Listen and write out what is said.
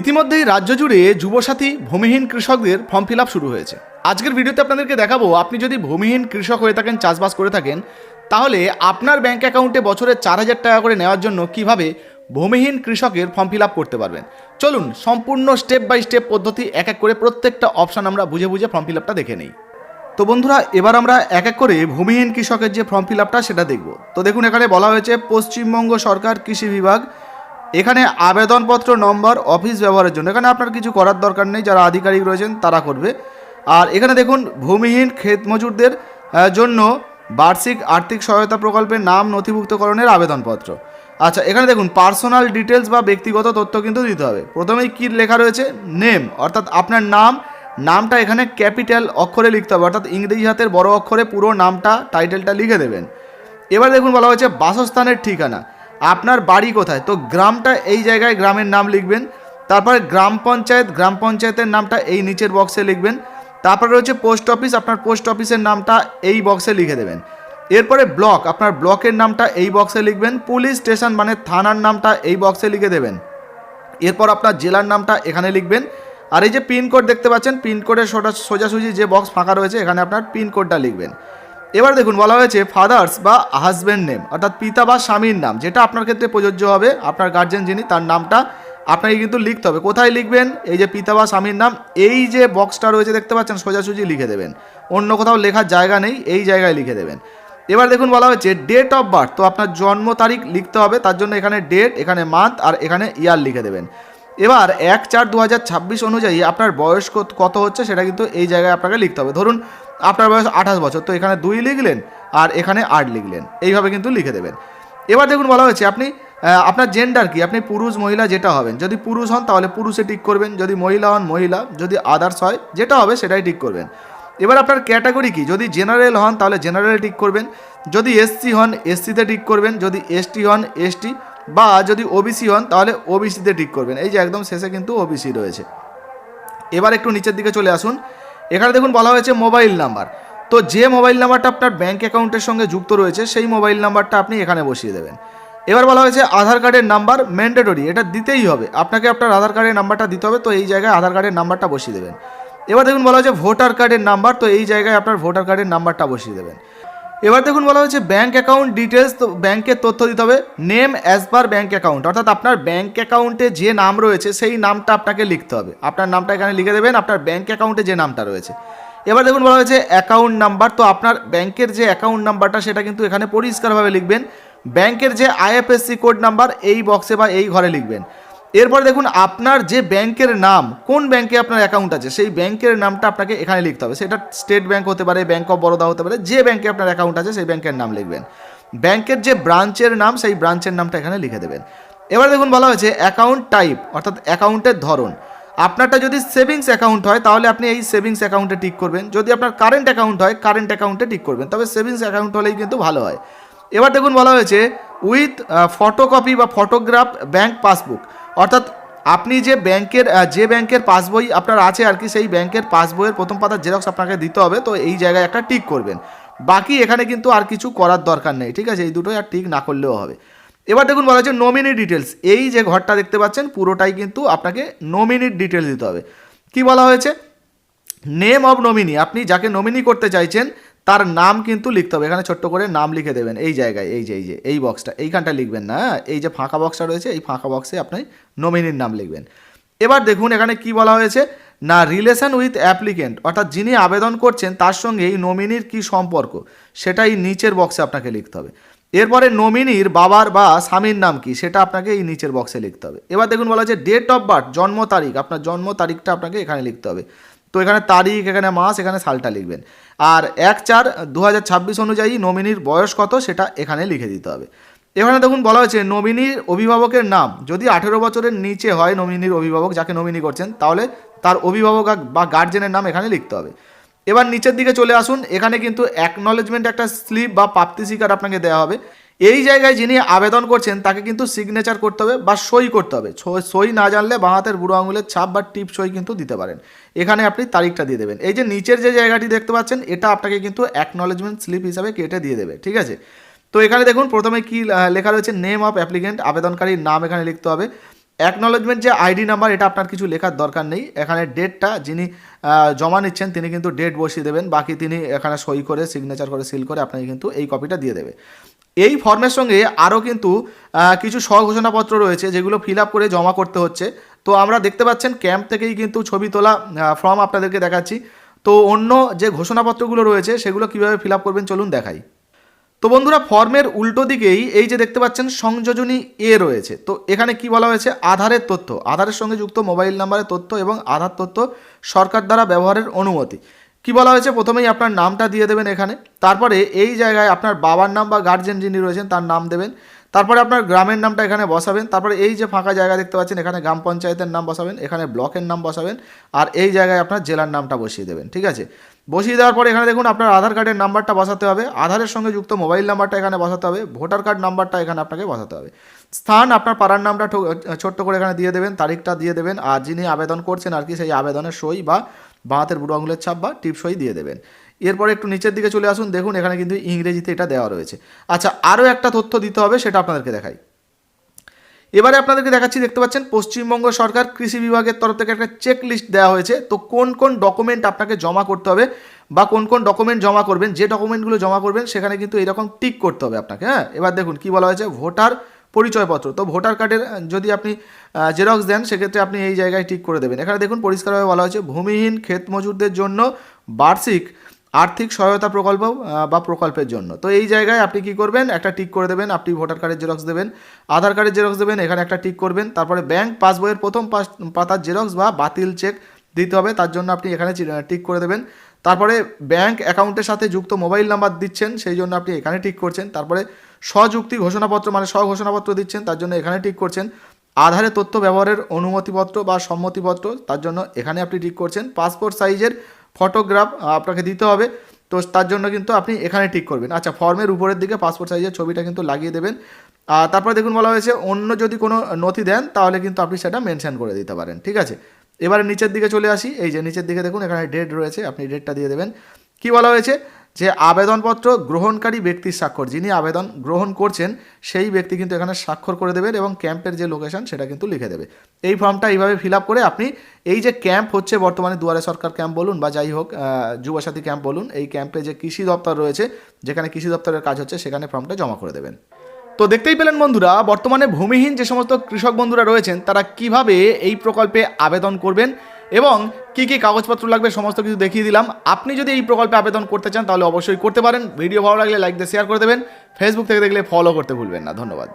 ইতিমধ্যেই রাজ্য জুড়ে যুবসাথী ভূমিহীন কৃষকদের ফর্ম ফিল শুরু হয়েছে। আজকের ভিডিওতে আপনাদেরকে দেখাবো, আপনি যদি ভূমিহীন কৃষক হয়ে থাকেন, চাষবাস করে থাকেন, তাহলে আপনার ব্যাংক অ্যাকাউন্টে বছরে চার হাজার টাকা করে নেওয়ার জন্য কীভাবে ভূমিহীন কৃষকের ফর্ম ফিল করতে পারবেন? চলুন, সম্পূর্ণ স্টেপ বাই স্টেপ পদ্ধতি, এক এক করে প্রত্যেকটা অপশান আমরা বুঝে বুঝে ফর্ম ফিল দেখে নিই। তো বন্ধুরা, এবার আমরা এক এক করে ভূমিহীন কৃষকের যে ফর্ম ফিল সেটা দেখব। তো দেখুন, এখানে বলা হয়েছে, পশ্চিমবঙ্গ সরকার কৃষি বিভাগ এখানে আবেদনপত্র নম্বর, অফিস ব্যবহারের জন্য। এখানে আপনার কিছু করার দরকার নেই, যারা আধিকারিক রয়েছেন তারা করবে। আর এখানে দেখুন, ভূমিহীন ক্ষেত মজুরদের জন্য বার্ষিক আর্থিক সহায়তা প্রকল্পের নাম নথিভুক্তকরণের আবেদনপত্র। আচ্ছা এখানে দেখুন পার্সোনাল ডিটেলস বা ব্যক্তিগত তথ্য কিন্তু দিতে হবে। প্রথমেই কী লেখা রয়েছে? নেম অর্থাৎ আপনার নাম, নামটা এখানে ক্যাপিটাল অক্ষরে লিখতে হবে। অর্থাৎ ইংরেজি হাতের বড় অক্ষরে পুরো নামটা টাইটেলটা লিখে দেবেন। এবার দেখুন বলা হয়েছে, বাসস্থানের ঠিকানা। আপনার বাড়ি কোথায়? তো গ্রামটা এই জায়গায় গ্রামের নাম লিখবেন, তারপরে গ্রাম পঞ্চায়েত, গ্রাম পঞ্চায়েতের নামটা এই নিচের বক্সে লিখবেন, তারপরে রয়েছে পোস্ট অফিস আপনার পোস্ট অফিসের নামটা এই বক্সে লিখে দেবেন। এরপরে ব্লক আপনার ব্লকের নামটা এই বক্সে লিখবেন পুলিশ স্টেশন মানে থানার নামটা এই বক্সে লিখে দেবেন। এরপর আপনার জেলার নামটা এখানে লিখবেন, আর এই যে পিনকোড দেখতে পাচ্ছেন পিনকোডের সোজা সোজাসুজি যে বক্স ফাঁকা রয়েছে, এখানে আপনার পিনকোডটা লিখবেন। এবার দেখুন, বলা হয়েছে ফাদার্স বা হাজব্যান্ড নেম অর্থাৎ পিতা বা স্বামীর নাম, যেটা আপনার ক্ষেত্রে প্রযোজ্য হবে। আপনার গার্জেন যিনি, তার নামটা আপনাকে কিন্তু লিখতে হবে। কোথায় লিখবেন? এই যে পিতা বা স্বামীর নাম, এই যে বক্সটা রয়েছে, দেখতে পাচ্ছেন, সোজাসুজি লিখে দেবেন। অন্য কোথাও লেখার জায়গা নেই, এই জায়গায় লিখে দেবেন। এবার দেখুন, বলা হয়েছে ডেট অফ বার্থ তো আপনার জন্ম তারিখ লিখতে হবে, তার জন্য এখানে ডেট এখানে মান্থ আর এখানে ইয়ার লিখে দেবেন। এবার এক চার দু অনুযায়ী আপনার বয়স কত হচ্ছে, সেটা কিন্তু এই জায়গায় আপনাকে লিখতে হবে। ধরুন আপনার বয়স আঠাশ বছর, তো এখানে দুই লিখলেন আর এখানে আট লিখলেন। এইভাবে কিন্তু লিখে দেবেন। এবার দেখুন বলা হয়েছে, আপনি আপনার জেন্ডার কি? আপনি পুরুষ, মহিলা, যেটা হবেন। যদি পুরুষ হন, তাহলে পুরুষে টিক করবেন। যদি মহিলা হন, মহিলা। যদি আদার্স হয়, যেটা হবে, সেটাই টিক করবেন। এবার আপনার ক্যাটাগরি কি? যদি জেনারেল হন, তাহলে জেনারেল টিক করবেন। যদি এসসি হন এসসিতে টিক করবেন। যদি এসটি হন এসটি বা যদি ওবিসি হন, তাহলে ওবিসিতে টিক করবেন। এই যে একদম শেষে কিন্তু ওবিসি রয়েছে। এবার একটু নিচের দিকে চলে আসুন। এখানে দেখুন বলা হয়েছে মোবাইল নাম্বার। তো যে মোবাইল নাম্বারটা আপনার ব্যাঙ্ক অ্যাকাউন্টের সঙ্গে যুক্ত রয়েছে, সেই মোবাইল নাম্বারটা আপনি এখানে বসিয়ে দেবেন। এবার বলা হয়েছে আধার কার্ডের নাম্বার ম্যান্ডেটরি, এটা দিতেই হবে। আপনাকে আপনার আধার কার্ডের নাম্বারটা দিতে হবে, তো এই জায়গায় আধার কার্ডের নাম্বারটা বসিয়ে দেবেন। এবার দেখুন বলা হয়েছে ভোটার কার্ডের নাম্বার, তো এই জায়গায় আপনার ভোটার কার্ডের নাম্বারটা বসিয়ে দেবেন। এবার দেখুন বলা হয়েছে ব্যাঙ্ক অ্যাকাউন্ট ডিটেলস তো ব্যাংকের তথ্য দিতে হবে। Name as per bank account অর্থাৎ আপনার ব্যাঙ্ক অ্যাকাউন্টে যে নাম রয়েছে, সেই নামটা আপনাকে লিখতে হবে। আপনার নামটা এখানে লিখে দেবেন, আপনার ব্যাঙ্ক অ্যাকাউন্টে যে নামটা রয়েছে। এবার দেখুন বলা হয়েছে অ্যাকাউন্ট নাম্বার তো আপনার ব্যাংকের যে অ্যাকাউন্ট নাম্বারটা সেটা কিন্তু এখানে পরিষ্কারভাবে লিখবেন। ব্যাংকের যে আইএফএসসি কোড নাম্বার এই বক্সে বা এই ঘরে লিখবেন। এরপর দেখুন, আপনার যে ব্যাংকের নাম, কোন ব্যাংকে আপনার অ্যাকাউন্ট আছে, সেই ব্যাংকের নামটা আপনাকে এখানে লিখতে হবে। সেটা স্টেট ব্যাংক হতে পারে ব্যাংক অফ বরোদা হতে পারে, যে ব্যাংকে আপনার অ্যাকাউন্ট আছে, সেই ব্যাংকের নাম লিখবেন। ব্যাংকের যে ব্রাঞ্চের নাম, সেই ব্রাঞ্চের নামটা এখানে লিখে দেবেন। এবার দেখুন, বলা হয়েছে অ্যাকাউন্ট টাইপ অর্থাৎ অ্যাকাউন্টের ধরন। আপনারটা যদি সেভিংস অ্যাকাউন্ট হয়, তাহলে আপনি এই সেভিংস অ্যাকাউন্টে টিক করবেন। যদি আপনার কারেন্ট অ্যাকাউন্ট হয় কারেন্ট অ্যাকাউন্টে টিক করবেন। তবে সেভিংস অ্যাকাউন্ট হলেই কিন্তু ভালো হয়। এবার দেখুন, বলা হয়েছে উইথ ফটোকপি বা ফটোগ্রাফ ব্যাংক পাসবুক। অর্থাৎ আপনি যে ব্যাংকের যে ব্যাংকের পাসবই আপনার আছে আর কি, সেই ব্যাংকের পাসবইয়ের প্রথম পাতার জেরক্স আপনাকে দিতে হবে, তো এই জায়গায় একটা টিক করবেন। বাকি এখানে কিন্তু আর কিছু করার দরকার নেই, ঠিক আছে? এই দুটোই আর টিক না করলেও হবে। এবার দেখুন, বলা হচ্ছে নমিনি ডিটেলস এই যে ঘরটা দেখতে পাচ্ছেন, পুরোটাই কিন্তু আপনাকে নমিনির ডিটেলস দিতে হবে। কি বলা হয়েছে? নেম অফ নমিনি আপনি যাকে নমিনি করতে চাইছেন তার নাম কিন্তু লিখতে হবে। এখানে ছোট্ট করে নাম লিখে দেবেন। এই জায়গায়, এই যে এই যে, এই বক্সটা এইখানটা লিখবেন না হ্যাঁ? এই যে ফাঁকা বক্সটা রয়েছে, এই ফাঁকা বক্সে আপনি নমিনির নাম লিখবেন। এবার দেখুন এখানে কি বলা হয়েছে। না রিলেশন উইথ অ্যাপ্লিকেন্ট অর্থাৎ যিনি আবেদন করছেন, তার সঙ্গে এই নমিনির কি সম্পর্ক? সেটাই নিচের বক্সে আপনাকে লিখতে হবে। এরপরে নমিনির বাবার বা স্বামীর নাম কি, সেটা আপনাকে এই নিচের বক্সে লিখতে হবে। এবার দেখুন বলা হচ্ছে ডেট অফ বার্থ জন্ম তারিখ, আপনার জন্ম তারিখটা আপনাকে এখানে লিখতে হবে। তো এখানে তারিখ, এখানে মাস, এখানে সালটা লিখবেন। আর এক চার দু অনুযায়ী নমিনির বয়স কত সেটা এখানে লিখে দিতে হবে। এখানে দেখুন বলা হয়েছে, নমিনির অভিভাবকের নাম, যদি আঠেরো বছরের নিচে হয় নমিনির অভিভাবক যাকে নমিনি করছেন, তাহলে তার অভিভাবক বা গার্জেনের নাম এখানে লিখতে হবে। এবার নিচের দিকে চলে আসুন, এখানে কিন্তু অ্যাকনলেজমেন্ট একটা স্লিপ বা প্রাপ্তি স্বীকার আপনাকে দেওয়া হবে। এই জায়গায় যিনি আবেদন করছেন, তাকে কিন্তু সিগনেচার করতে হবে বা সই করতে হবে। সই না জানলে বাঁ হাতের বুড়ো আঙুলের ছাপ বা টিপ সই কিন্তু দিতে পারেন। এখানে আপনি তারিখটা দিয়ে দেবেন। এই যে নিচের যে জায়গাটি দেখতে পাচ্ছেন, এটা আপনাকে কিন্তু অ্যাকনলেজমেন্ট স্লিপ হিসাবে কেটে দিয়ে দেবে, ঠিক আছে? তো এখানে দেখুন, প্রথমে কি লেখা রয়েছে নেম অফ অ্যাপ্লিকেন্ট আবেদনকারীর নাম এখানে লিখতে হবে। অ্যাকনলেজমেন্ট যে আইডি নাম্বার এটা আপনার কিছু লেখার দরকার নেই। এখানে ডেটটা যিনি জমা নিচ্ছেন, তিনি কিন্তু ডেট বসিয়ে দেবেন। বাকি তিনি এখানে সই করে সিগনেচার করে সিল করে আপনাকে কিন্তু এই কপিটা দিয়ে দেবে। এই ফর্মের সঙ্গে আরও কিন্তু কিছু স্বঘোষণাপত্র রয়েছে যেগুলো ফিল আপ করে জমা করতে হচ্ছে। তো আমরা দেখতে পাচ্ছেন ক্যাম্প থেকেই কিন্তু ছবি তোলা ফর্ম আপনাদেরকে দেখাচ্ছি। তো অন্য যে ঘোষণাপত্রগুলো রয়েছে সেগুলো কীভাবে ফিল করবেন চলুন দেখাই। তো বন্ধুরা, ফর্মের উল্টো দিকেই এই যে দেখতে পাচ্ছেন সংযোজনী এ রয়েছে। তো এখানে কি বলা হয়েছে? আধারের তথ্য। আধারের সঙ্গে যুক্ত মোবাইল নাম্বারের তথ্য এবং আধার তথ্য সরকার দ্বারা ব্যবহারের অনুমতি। কি বলা হয়েছে? প্রথমেই আপনার নামটা দিয়ে দেবেন এখানে। তারপরে এই জায়গায় আপনার বাবার নাম বা গার্জেন যিনি রয়েছেন, তার নাম দেবেন। তারপরে আপনার গ্রামের নামটা এখানে বসাবেন। তারপরে এই যে ফাঁকা জায়গা দেখতে পাচ্ছেন, এখানে গ্রাম পঞ্চায়েতের নাম বসাবেন, এখানে ব্লকের নাম বসাবেন, আর এই জায়গায় আপনার জেলার নামটা বসিয়ে দেবেন, ঠিক আছে? বসিয়ে দেওয়ার পরে এখানে দেখুন, আপনার আধার কার্ডের নাম্বারটা বসাতে হবে। আধারের সঙ্গে যুক্ত মোবাইল নাম্বারটা এখানে বসাতে হবে। ভোটার কার্ড নাম্বারটা এখানে আপনাকে বসাতে হবে। স্থান, আপনার পাড়ার নামটা ছোট্ট করে এখানে দিয়ে দেবেন, তারিখটা দিয়ে দেবেন, আর যিনি আবেদন করছেন আর কি, সেই আবেদনের সই বাঁ হাতের বুড়ো আঙুলের ছাপ বা টিপ সই দিয়ে দেবেন। এরপরে একটু নিচের দিকে চলে আসুন, দেখুন এখানে কিন্তু ইংরেজিতে এটা দেওয়া রয়েছে। আচ্ছা আরও একটা তথ্য দিতে হবে, সেটা আপনাদেরকে দেখাই। এবারে আপনাদেরকে দেখাচ্ছি, দেখতে পাচ্ছেন, পশ্চিমবঙ্গ সরকার কৃষি বিভাগের তরফ থেকে একটা চেক লিস্ট দেওয়া হয়েছে। তো কোন কোন ডকুমেন্ট আপনাকে জমা করতে হবে বা কোন কোন ডকুমেন্ট জমা করবেন, যে ডকুমেন্টগুলো জমা করবেন, সেখানে কিন্তু এরকম টিক করতে হবে আপনাকে হ্যাঁ? এবার দেখুন, কি বলা হয়েছে? ভোটার পরিচয়পত্র। তো ভোটার কার্ডের যদি আপনি জেরক্স দেন, সেক্ষেত্রে আপনি এই জায়গায় টিক করে দেবেন। এখানে দেখুন পরিষ্কারভাবে বলা হয়েছে, ভূমিহীন ক্ষেত মজুরদের জন্য বার্ষিক আর্থিক সহায়তা প্রকল্প বা প্রকল্পের জন্য। তো এই জায়গায় আপনি কি করবেন? একটা টিক করে দেবেন, আপনি ভোটার কার্ডের জেরক্স দেবেন, আধার কার্ডের জেরক্স দেবেন, এখানে একটা টিক করবেন, তারপরে ব্যাংক পাসবইয়ের প্রথম পাতার জেরক্স বা বাতিল চেক দিতে হবে, তার জন্য আপনি এখানে টিক করে দেবেন। তারপরে ব্যাংক অ্যাকাউন্টের সাথে যুক্ত মোবাইল নাম্বার দিচ্ছেন, সেই জন্য আপনি এখানে টিক করছেন। তারপরে স্বযুক্তি ঘোষণাপত্র মানে স্বঘোষণাপত্র দিচ্ছেন, তার জন্য এখানে টিক করছেন। আধারে তথ্য ব্যবহারের অনুমতিপত্র বা সম্মতিপত্র, তার জন্য এখানে আপনি ঠিক করছেন। পাসপোর্ট সাইজের ফটোগ্রাফ আপনাকে দিতে হবে। তো তার জন্য কিন্তু আপনি এখানে ঠিক করবেন। আচ্ছা ফর্মের উপরের দিকে পাসপোর্ট সাইজের ছবিটা কিন্তু লাগিয়ে দেবেন। আর তারপরে দেখুন বলা হয়েছে, অন্য যদি কোনো নথি দেন, তাহলে কিন্তু আপনি সেটা মেনশন করে দিতে পারেন। ঠিক আছে? এবারে নিচের দিকে চলে আসি। এই যে নিচের দিকে দেখুন, এখানে ডেট রয়েছে, আপনি ডেটটা দিয়ে দেবেন। কি বলা হয়েছে? যে আবেদনপত্র গ্রহণকারী ব্যক্তির স্বাক্ষর। যিনি আবেদন গ্রহণ করছেন, সেই ব্যক্তি কিন্তু এখানে স্বাক্ষর করে দেবেন এবং ক্যাম্পের যে লোকেশন সেটা কিন্তু লিখে দেবে। এই ফর্মটা এইভাবে ফিল করে আপনি এই যে ক্যাম্প হচ্ছে বর্তমানে দুয়ারে সরকার ক্যাম্প বলুন বা যাই হোক যুবসাথী ক্যাম্প বলুন, এই ক্যাম্পে যে কৃষি দপ্তর রয়েছে, যেখানে কৃষি দপ্তরের কাজ হচ্ছে, সেখানে ফর্মটা জমা করে দেবেন। তো দেখতেই পেলেন বন্ধুরা, বর্তমানে ভূমিহীন যে সমস্ত কৃষক বন্ধুরা রয়েছেন, তারা কীভাবে এই প্রকল্পে আবেদন করবেন এবং কি কি কাগজপত্র লাগবে সমস্ত কিছু দেখিয়ে দিলাম। আপনি যদি এই প্রকল্পে আবেদন করতে চান, তাহলে অবশ্যই করতে পারেন। ভিডিও ভালো লাগলে লাইক দিয়ে শেয়ার করে দেবেন। ফেসবুক থেকে দেখলে ফলো করতে ভুলবেন না। ধন্যবাদ।